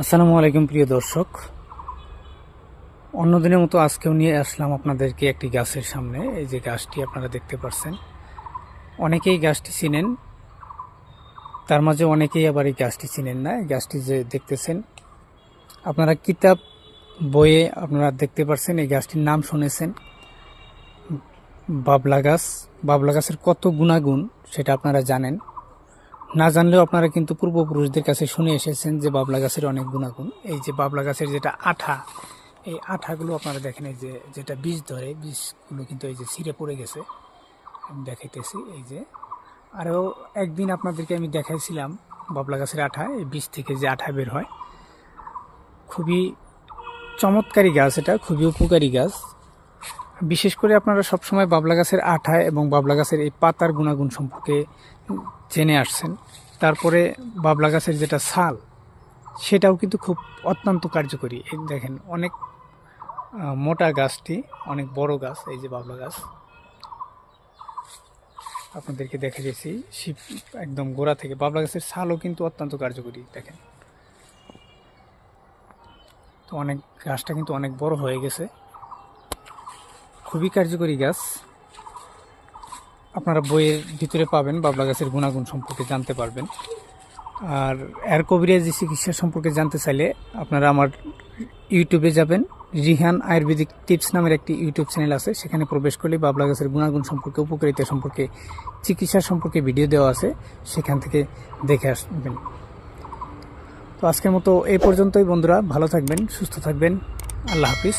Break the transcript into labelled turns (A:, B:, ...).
A: আসসালামু আলাইকুম, প্রিয় দর্শক। অন্যদিনের মতো আজকেও নিয়ে আসলাম আপনাদেরকে একটি গাছের সামনে। এই যে গাছটি আপনারা দেখতে পাচ্ছেন অনেকেই গাছটি চিনেন, তার মাঝে অনেকেই আবার এই গাছটি চিনেন না। এই গাছটি যে দেখতেছেন, আপনারা কিতাব বইয়ে আপনারা দেখতে পাচ্ছেন এই গাছটির নাম শুনেছেন, বাবলা গাছ। বাবলা গাছের কত গুণাগুণ, সেটা আপনারা জানেন। না জানলেও আপনারা কিন্তু পূর্বপুরুষদের কাছে শুনে এসেছেন যে বাবলা গাছের অনেক গুণাগুণ। এই যে বাবলা গাছের যেটা আঠা, এই আঠাগুলো আপনারা দেখেন এই যে, যেটা বীজ ধরে, বীজগুলো কিন্তু এই যে ছিঁড়ে পড়ে গেছে। আমি দেখাইতেছি, এই যে। আরও একদিন আপনাদেরকে আমি দেখাইছিলাম বাবলা গাছের আঠা, এই বীজ থেকে যে আঠা বের হয়। খুবই চমৎকারী গাছ এটা, খুবই উপকারী গাছ। বিশেষ করে আপনারা সবসময় বাবলা গাছের আঠা এবং বাবলা গাছের এই পাতার গুণাগুণ সম্পর্কে জেনে আসছেন। তারপরে বাবলা গাছের যেটা ছাল, সেটাও কিন্তু খুব অত্যন্ত কার্যকরী। দেখেন, অনেক মোটা গাছটি, অনেক বড় গাছ, এই যে বাবলা গাছ। আপনাদেরকে দেখে গেছি শিব একদম গোড়া থেকে। বাবলা গাছের ছালও কিন্তু অত্যন্ত কার্যকরী, দেখেন। তো অনেক, গাছটা কিন্তু অনেক বড় হয়ে গেছে। খুবই কার্যকরী গাছ। আপনারা বইয়ের ভিতরে পাবেন, বাবলা গাছের গুণাগুণ সম্পর্কে জানতে পারবেন। আর এর কবিরাজি চিকিৎসা সম্পর্কে জানতে চাইলে আপনারা আমার ইউটিউবে যাবেন। রিহান আয়ুর্বেদিক টিপস নামের একটি ইউটিউব চ্যানেল আছে, সেখানে প্রবেশ করলে বাবলা গাছের গুণাগুণ সম্পর্কে, উপকারিতা সম্পর্কে, চিকিৎসা সম্পর্কে ভিডিও দেওয়া আছে, সেখান থেকে দেখে আসবেন। তো আজকের মতো এই পর্যন্তই বন্ধুরা, ভালো থাকবেন, সুস্থ থাকবেন, আল্লাহ হাফিজ।